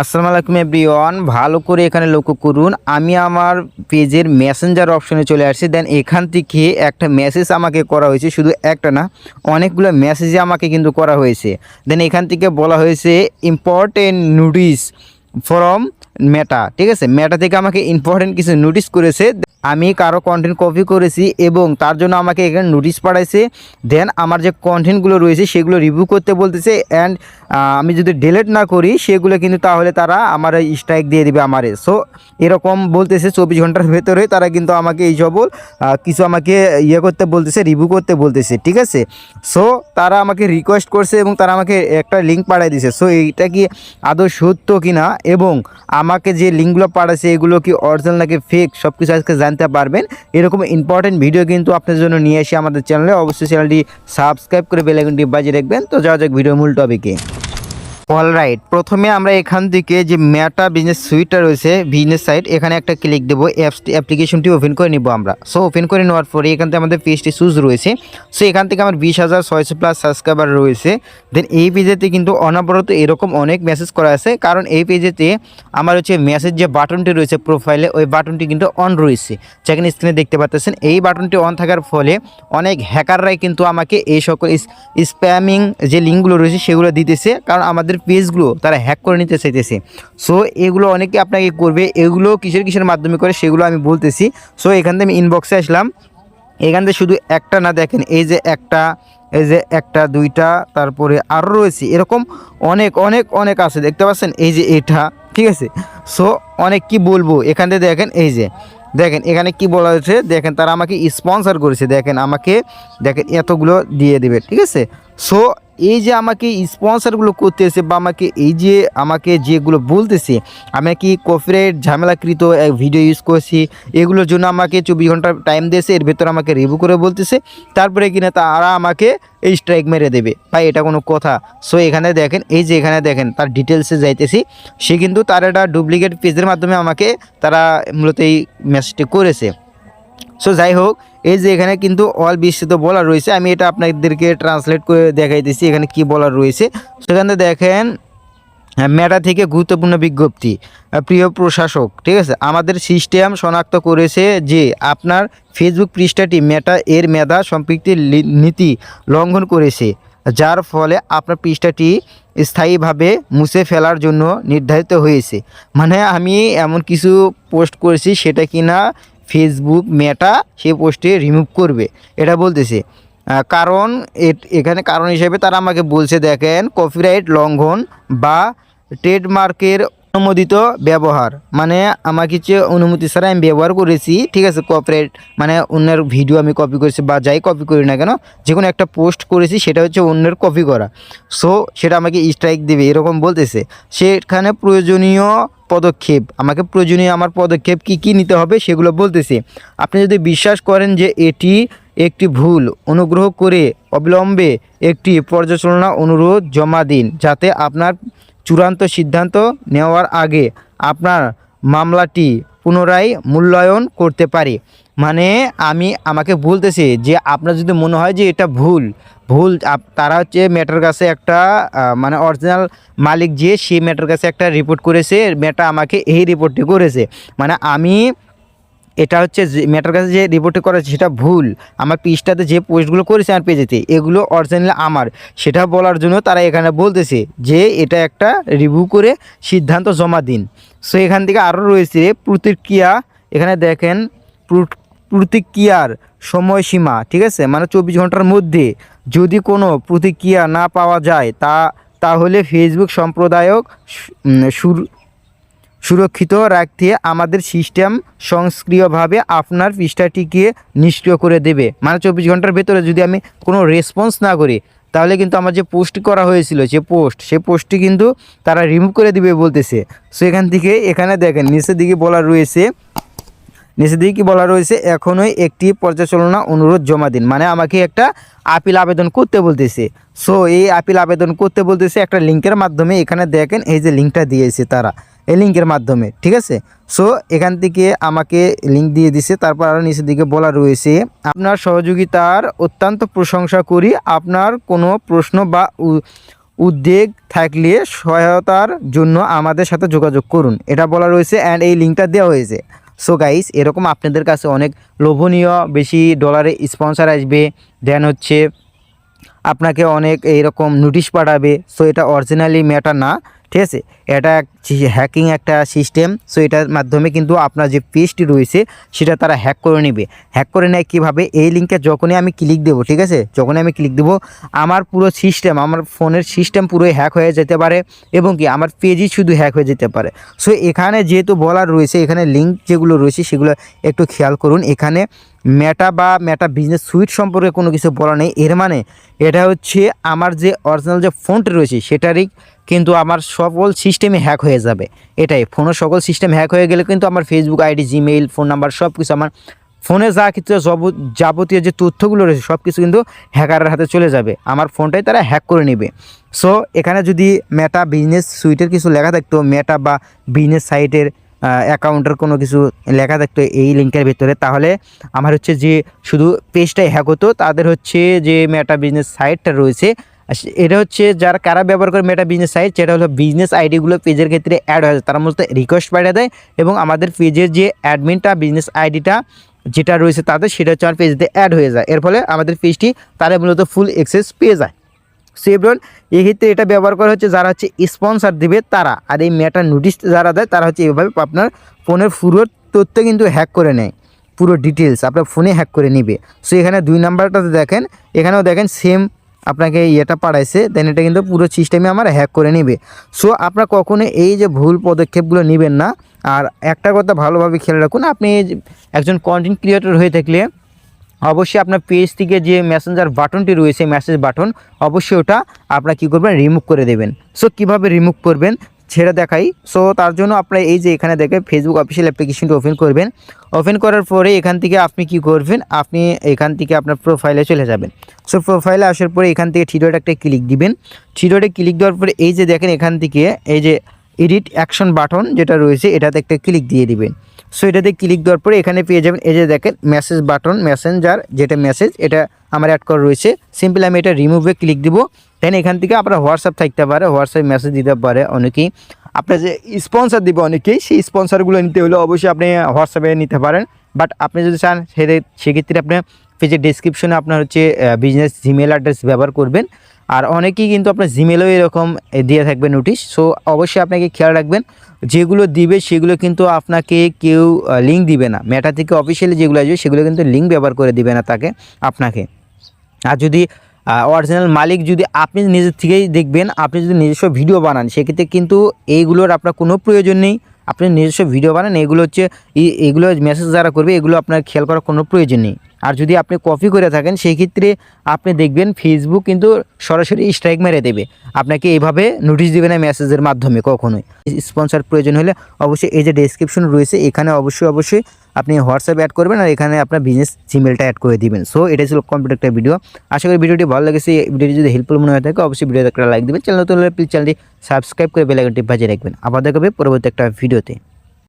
আসসালামু আলাইকুম এভরিওয়ান, ভালো করে এখানে লক্ষ্য করুন, আমি আমার পেজের মেসেঞ্জার অপশনে চলে আসছি। দেন এখান থেকে একটা মেসেজ আমাকে করা হয়েছে, শুধু একটা না, অনেকগুলো মেসেজে আমাকে কিন্তু করা হয়েছে। দেন এখান থেকে বলা হয়েছে ইম্পর্টেন্ট নোটিস ফ্রম মেটা ঠিক আছে? মেটা থেকে আমাকে ইম্পর্টেন্ট কিছু নোটিস করেছে। আমি কারও কন্টেন্ট কপি করেছি এবং তার জন্য আমাকে এখানে নোটিশ পাঠাইছে। দেন আমার যে কন্টেন্টগুলো রয়েছে সেগুলো রিভিউ করতে বলতেছে অ্যান্ড আমি যদি ডিলিট না করি সেগুলো কিন্তু তাহলে তারা আমার স্ট্রাইক দিয়ে দিবে আমারে। সো এরকম বলতেছে চব্বিশ ঘণ্টার ভেতরে তারা কিন্তু আমাকে এই আহ, কিছু আমাকে ইয়ে করতে বলতেছে রিভিউ করতে বলতেছে ঠিক আছে? সো তারা আমাকে রিকোয়েস্ট করছে এবং তারা আমাকে একটা লিঙ্ক পাঠিয়ে দিয়েছে সো এইটা কি আদৌ সত্য কিনা? এবং আমাকে যে লিঙ্কগুলো পাঠাচ্ছে এগুলো কি অরিজিনাল নাকি ফেক সব কিছু আজকে জানতে পারবেন। এরকম ইম্পর্টেন্ট ভিডিও কিন্তু আপনার জন্য নিয়ে এসে আমাদের চ্যানেলে অবশ্যই চ্যানেলটি সাবস্ক্রাইব করে বেলাইকনটি বাজিয়ে রাখবেন। তো যাওয়া যাক ভিডিও মূল টপিকে অলরাইট প্রথমে আমরা এখান থেকে যে ম্যাটা বিজনেস সুইটটা রয়েছে বিজনেস সাইট এখানে একটা ক্লিক দেবো অ্যাপসটি অ্যাপ্লিকেশনটি ওপেন করে নিব আমরা। সো ওপেন করে নেওয়ার পরে এখান থেকে আমাদের পেজটি সুজ রয়েছে। সো এখান থেকে আমার বিশ হাজার ছয়শো প্লাস সাবস্ক্রাইবার রয়েছে। দেন এই পেজেতে কিন্তু অনবরত এরকম অনেক মেসেজ করা আছে। কারণ এই পেজেতে আমার হচ্ছে মেসেজ যে বাটনটি রয়েছে প্রোফাইলে ওই বাটনটি কিন্তু অন রয়েছে। যেখানে স্ক্রিনে দেখতে পাচ্ছেন এই বাটনটি অন থাকার ফলে অনেক হ্যাকাররাই কিন্তু আমাকে এই সকল স্প্যামিং যে লিঙ্কগুলো রয়েছে, সেগুলো দিতেছে। কারণ আমাদের পেজগুলো তারা হ্যাক করে নিতে চাইতেছে। সো এগুলো অনেকে আপনাকে করবে, এগুলো কিসের কিসের মাধ্যমে করে সেগুলো আমি বলতেছি। সো এখান থেকে আমি ইনবক্সে আসলাম। এখান থেকে শুধু একটা না দেখেন, এই যে একটা, এই যে একটা, দুইটা, তারপরে আরও রয়েছে। এরকম অনেক অনেক অনেক আছে। দেখতে পাচ্ছেন? এই যে এটা, ঠিক আছে? সো অনেক কি বলব? এখান থেকে দেখেন, এই যে, দেখেন, এখানে কি বলা হয়েছে? দেখেন, তারা আমাকে স্পন্সর করেছে। দেখেন, আমাকে, দেখেন, এতগুলো দিয়ে দেবে, ঠিক আছে? সো এই যে আমাকে স্পন্সরগুলো করতেছে বা আমাকে এই যে আমাকে যেগুলো বলতেছে, আমি কি কপিরাইট ঝামেলাকৃত ভিডিও ইউজ করছি, এগুলোর জন্য আমাকে চব্বিশ ঘণ্টা টাইম দিয়েছে, এর ভেতর আমাকে রিভিউ করে বলতেছে, তারপরে কিনা তারা আমাকে এই স্ট্রাইক মেরে দেবে। ভাই, এটা কোনো কথা। সো এখানে দেখেন, এই যে এখানে দেখেন, তার ডিটেলসে যাইতেছি, সে কিন্তু তার একটা ডুপ্লিকেট পেজের মাধ্যমে আমাকে তারা মূলত এই মেসেজটি করেছে। সো যাই হোক এই যে এখানে কিন্তু অল বিস্তৃত বলা রয়েছে। আমি এটা আপনাদেরকে ট্রান্সলেট করে দেখাই দেখাইতেছি এখানে কি বলার রয়েছে। সেখানে দেখেন হ্যাঁ, মেটা থেকে গুরুত্বপূর্ণ বিজ্ঞপ্তি। প্রিয় প্রশাসক ঠিক আছে? আমাদের সিস্টেম শনাক্ত করেছে যে আপনার ফেসবুক পৃষ্ঠাটি মেটা এর মেধা সম্পৃক্তির নীতি লঙ্ঘন করেছে যার ফলে আপনার পৃষ্ঠাটি স্থায়ীভাবে মুছে ফেলার জন্য নির্ধারিত হয়েছে। মানে আমি এমন কিছু পোস্ট করেছি সেটা কিনা ফেসবুক মেটা সেই পোস্টে রিমুভ করবে। এটা বলতেছে কারণ এখানে কারণ হিসেবে তারা আমাকে বলছে, দেখেন কপিরাইট লঙ্ঘন বা ট্রেডমার্কের অনুমোদিত ব্যবহার। মানে আমাকে যে অনুমতি ছাড়া আমি ব্যবহার করেছি, ঠিক আছে কপিরাইট মানে অন্যের ভিডিও আমি কপি করেছি বা যাই কপি করি না কেন, যে কোনো একটা পোস্ট করেছি, সেটা হচ্ছে অন্যের কপি করা। সো সেটা আমাকে স্ট্রাইক দেবে, এরকম বলতেছে। সেখানে প্রয়োজনীয় পদক্ষেপ, আমাকে প্রয়োজনীয় আমার পদক্ষেপ কি কি নিতে হবে সেগুলো বলতেছি। আপনি যদি বিশ্বাস করেন যে এটি একটি ভুল, অনুগ্রহ করে অবিলম্বে একটি পর্যালোচনা অনুরোধ জমা দিন, যাতে আপনার চূড়ান্ত সিদ্ধান্ত নেওয়ার আগে আপনার মামলাটি পুনরায় মূল্যায়ন করতে পারি। মানে আমি আমাকে বলতেছে যে আপনার যদি মনে হয় যে এটা ভুল ভুল তারা হচ্ছে মেটার কাছে একটা মানে অরিজিনাল মালিক যে সেই মেটার কাছে একটা রিপোর্ট করেছে মেটা আমাকে এই রিপোর্টটি করেছে। মানে আমি এটা হচ্ছে ম্যাটার কাছে যে রিপোর্টটি করেছে সেটা ভুল। আমার পেজটাতে যে পোস্টগুলো করেছে আমার পেজেতে, এগুলো অরিজিনাল আমার। সেটা বলার জন্য তারা এখানে বলতেছে যে এটা একটা রিভিউ করে সিদ্ধান্ত জমা দিন। সো এখান থেকে আরও রয়েছে প্রতিক্রিয়া। এখানে দেখেন প্রতিক্রিয়ার সময়সীমা, ঠিক আছে? মানে চব্বিশ ঘণ্টার মধ্যে যদি কোনো প্রতিক্রিয়া না পাওয়া যায়, তা, তাহলে ফেসবুক সম্প্রদায়ক সুর, সুরক্ষিত রাখতে আমাদের সিস্টেম সংস্ক্রিয়ভাবে আপনার পৃষ্ঠাটিকে নিষ্ক্রিয় করে দেবে। মানে চব্বিশ ঘণ্টার ভেতরে যদি আমি কোনো রেসপন্স না করি, তাহলে কিন্তু আমার যে পোস্ট করা হয়েছিল, যে পোস্ট সেই পোস্টটি কিন্তু তারা রিমুভ করে দিবে বলতেছে। সো এখান থেকে, এখানে দেখেন, নিচের দিকে বলা রয়েছে নিচের দিকে কি বলা রয়েছে, এখনই একটি পর্যালোচনা অনুরোধ জমা দিন। মানে আমাকে একটা আপিল আবেদন করতে বলতেছে। সো এই আপিল আবেদন করতে বলতেছে একটা লিঙ্কের মাধ্যমে। এখানে দেখেন, এই যে লিঙ্কটা দিয়েছে তারা, এই লিঙ্কের মাধ্যমে, ঠিক আছে? সো এখান থেকে আমাকে লিঙ্ক দিয়ে দিছে। তারপর আরও নিচের দিকে বলা রয়েছে, আপনার সহযোগিতার অত্যন্ত প্রশংসা করি। আপনার কোনো প্রশ্ন বা উদ্বেগ থাকলে সহায়তার জন্য আমাদের সাথে যোগাযোগ করুন। এটা বলা রয়েছে অ্যান্ড এই লিঙ্কটা দেওয়া হয়েছে। সো গাইস এরকম আপনাদের কাছে অনেক লোভনীয় বেশি ডলারে স্পন্সার আসবে দেন হচ্ছে আপনাকে অনেক এইরকম নোটিশ পাঠাবে। সো এটা অরিজিনালি ম্যাটার না। ঠিক আছে? এটা হ্যাকিং একটা সিস্টেম সো এটার মাধ্যমে কিন্তু আপনার যে পেজটি রয়েছে, সেটা তারা হ্যাক করে নেবে। হ্যাক করে নেয় কীভাবে? এই লিঙ্কে যখনই আমি ক্লিক দেবো, ঠিক আছে? যখনই আমি ক্লিক দেবো, আমার পুরো সিস্টেম আমার ফোনের সিস্টেম পুরো হ্যাক হয়ে যেতে পারে এবং কি, আমার পেজই শুধু হ্যাক হয়ে যেতে পারে। সো এখানে যেহেতু বলার রয়েছে, এখানে লিঙ্ক যেগুলো রয়েছে, সেগুলো একটু খেয়াল করুন। এখানে মেটা বা মেটা বিজনেস সুইট সম্পর্কে কোনো কিছু বলা নেই। এর মানে এটা হচ্ছে আমার যে অরিজিনাল যে ফোনটি রয়েছে, সেটারই কিন্তু আমার সকল সিস্টেমে হ্যাক হয়ে যাবে। এটাই, ফোনের সকল সিস্টেম হ্যাক হয়ে গেলে কিন্তু আমার Facebook ID Gmail phone number সব কিছু আমার ফোনে যা কিছু যাব- যাবতীয় যে তথ্যগুলো রয়েছে সব কিছু কিন্তু হ্যাকারের হাতে চলে যাবে। আমার ফোনটাই তারা হ্যাক করে নেবে। সো এখানে যদি মেটা বিজনেস সুইটের কিছু লেখা থাকতো মেটা বা বিজনেস সাইটের অ্যাকাউন্টের কোনো কিছু লেখা থাকতো এই লিঙ্কের ভিতরে, তাহলে আমার হচ্ছে যে শুধু পেজটাই হ্যাক হতো, তাদের হচ্ছে যে মেটা বিজনেস সাইটটা রয়েছে এটা হচ্ছে যারা, কারা ব্যবহার করে মেটা বিজনেস সাইট সেটা হলো বিজনেস আইডিগুলো পেজের ক্ষেত্রে অ্যাড হয়ে যায়। তারা মূলত রিকোয়েস্ট পাঠিয়ে দেয় এবং আমাদের পেজের যে অ্যাডমিনটা বিজনেস আইডিটা যেটা রয়েছে তাদের সেটা হচ্ছে আমার পেজতে অ্যাড হয়ে যায়। এর ফলে আমাদের পেজটি তারা মূলত ফুল এক্সেস পেয়ে যায়। সেভরন এক্ষেত্রে এটা ব্যবহার করা হচ্ছে যারা হচ্ছে স্পন্সার দেবে তারা। আর এই মেটা নোটিশ যারা দেয়, তারা হচ্ছে এভাবে আপনার ফোনের পুরো তথ্য কিন্তু হ্যাক করে নেয়। পুরো ডিটেলস আপনার ফোনে হ্যাক করে নিবে। সো এখানে দুই নাম্বারটাতে দেখেন। এখানেও দেখেন সেম আপনাকে ইয়েটা পাঠাইছে। দেন এটা কিন্তু পুরো সিস্টেমে আমার হ্যাক করে নেবে। সো আপনার কখনো এই যে ভুল পদক্ষেপগুলো নেবেন না। আর একটা কথা ভালোভাবে খেয়াল রাখুন, আপনি একজন কন্টেন্ট ক্রিয়েটর হয়ে থাকলে অবশ্যই আপনার পেজ থেকে যে মেসেঞ্জার বাটনটি রয়েছে মেসেজ বাটন অবশ্যই ওটা আপনার কী করবেন রিমুভ করে দেবেন। সো কীভাবে রিমুভ করবেন সেটা দেখাই। সো তার জন্য আপনার এই যে এখানে দেখে ফেসবুক অফিসিয়াল অ্যাপ্লিকেশনটি ওপেন করবেন। ওপেন করার পরে এখান থেকে আপনি কি করবেন, আপনি এখান থেকে আপনার প্রোফাইলে চলে যাবেন। সো প্রোফাইলে আসার পরে এখান থেকে থ্রি ডট একটা ক্লিক দিবেন। থ্রি ডটে ক্লিক দেওয়ার পরে এই যে দেখেন, এখান থেকে এই যে এডিট অ্যাকশন বাটন যেটা রয়েছে, এটাতে একটা ক্লিক দিয়ে দিবেন। সো এটাতে ক্লিক দেওয়ার পরে এখানে পেয়ে যাবেন, এই যে দেখেন মেসেজ বাটন মেসেঞ্জার যেটা মেসেজ এটা আমার অ্যাড করা রয়েছে। সিম্পল আমি এটা রিমুভে ক্লিক দিব। দেন এখান থেকে আপনার হোয়াটসঅ্যাপ থাকতে পারে হোয়াটসঅ্যাপ মেসেজ দিতে পারে অনেকেই। আপনার যে স্পন্সার দিবে অনেকেই, সেই স্পন্সারগুলো নিতে হলে অবশ্যই আপনি হোয়াটসঅ্যাপে নিতে পারেন। বাট আপনি যদি চান সেক্ষেত্রে আপনি পেজের ডিসক্রিপশনে আপনার হচ্ছে বিজনেস জিমেল অ্যাড্রেস ব্যবহার করবেন আর অনেকেই কিন্তু আপনার জিমেলও এরকম দিয়ে থাকবে নোটিশ সো অবশ্যই আপনাকে খেয়াল রাখবেন, যেগুলো দিবে সেগুলো কিন্তু আপনাকে কেউ লিঙ্ক দিবে না। মেটা থেকে অফিসিয়ালি যেগুলো আসবে সেগুলো কিন্তু লিঙ্ক ব্যবহার করে দিবে না তাকে, আপনাকে। আর যদি অরিজিনাল মালিক যদি আপনি নিজের থেকেই দেখবেন, আপনি যদি নিজস্ব ভিডিও বানান, সেক্ষেত্রে কিন্তু এইগুলোর আপনার কোনো প্রয়োজন নেই। আপনি নিজস্ব ভিডিও বানান, এগুলো হচ্ছে এগুলো মেসেজ যারা করবে, এগুলো আপনার খেয়াল করার কোনো প্রয়োজন নেই। আর যদি আপনি কপি করে থাকেন, সেই ক্ষেত্রে আপনি দেখবেন ফেসবুক কিন্তু সরাসরি স্ট্রাইক মেরে দেবে। আপনাকে এইভাবে নোটিশ দেবে না মেসেজের মাধ্যমে কখনোই। স্পন্সর প্রয়োজন হলে অবশ্যই এই যে ডেসক্রিপশন রয়েছে, এখানে অবশ্যই অবশ্যই আপনি হোয়াটসঅ্যাপ অ্যাড করবেন আর এখানে আপনার বিজনেস জিমেলটা অ্যাড করে দিবেন। সো এটা ছিল কমপ্লিট একটা ভিডিও আশা করি ভিডিওটি ভালো লেগেছে। এই ভিডিওটি যদি হেল্পফুল মনে হয়ে থাকে, অবশ্যই ভিডিওতে একটা লাইক দেবেন। চ্যানেল নতুন হলে প্লিজ চ্যানেলটি সাবস্ক্রাইব করে বেলাইকনটি বাজিয়ে রাখবেন। আবার দেখাবে পরবর্তী একটা ভিডিওতে